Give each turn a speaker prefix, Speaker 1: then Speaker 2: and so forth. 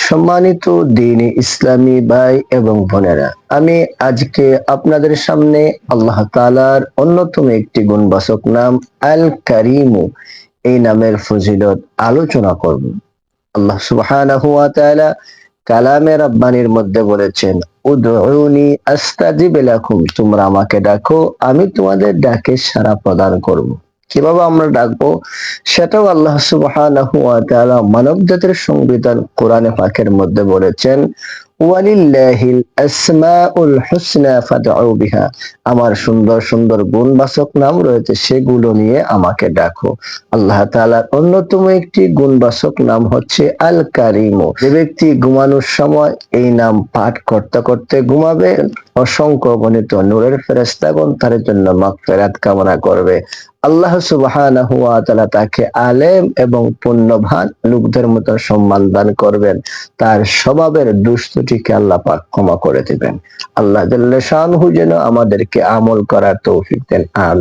Speaker 1: সম্মানিত দিন ইসলামী ভাই এবং বোনেরা, আমি আজকে আপনাদের সামনে আল্লাহ তালার অন্যতম একটি গুণবাচক নাম আল করিম এই নামের ফজিলত আলোচনা করব। আল্লাহ সুবহানাহু কালামে মধ্যে বলেছেন, উদউনি আস্তাজিব লাকুম, তোমরা আমাকে ডাকো, আমি তোমাদের ডাকে সারা প্রদান করব। কীভাবে আমরা ডাকবো সেটাও আল্লাহ তাআলা মানব জাতির সংবিধান কোরআনে পাকের মধ্যে বলেছেন। আমার সুন্দর সুন্দর গুণবাচক নাম রয়েছে, সেগুলো নিয়ে আমাকে ডাকো। আল্লাহ তাআলার অন্যতম একটি গুণবাচক নাম হচ্ছে আল কারিমু যে ব্যক্তি ঘুমানোর সময় এই নাম পাঠ করতে করতে ঘুমাবে, অসংখ্য গণিত নূরের ফেরেস্তাগণ তার জন্য মাগফিরাত কামনা করবে। আল্লাহ সুবহানাহু তাকে আলেম এবং পুণ্যবান লোকদের মতো সম্মান দান করবেন। তার স্বভাবের দুষ্টটিকে আল্লাহ পাক ক্ষমা করে দিবেন। আল্লাহ যেন আমাদেরকে আমল করার তৌফিক দেন আমিন।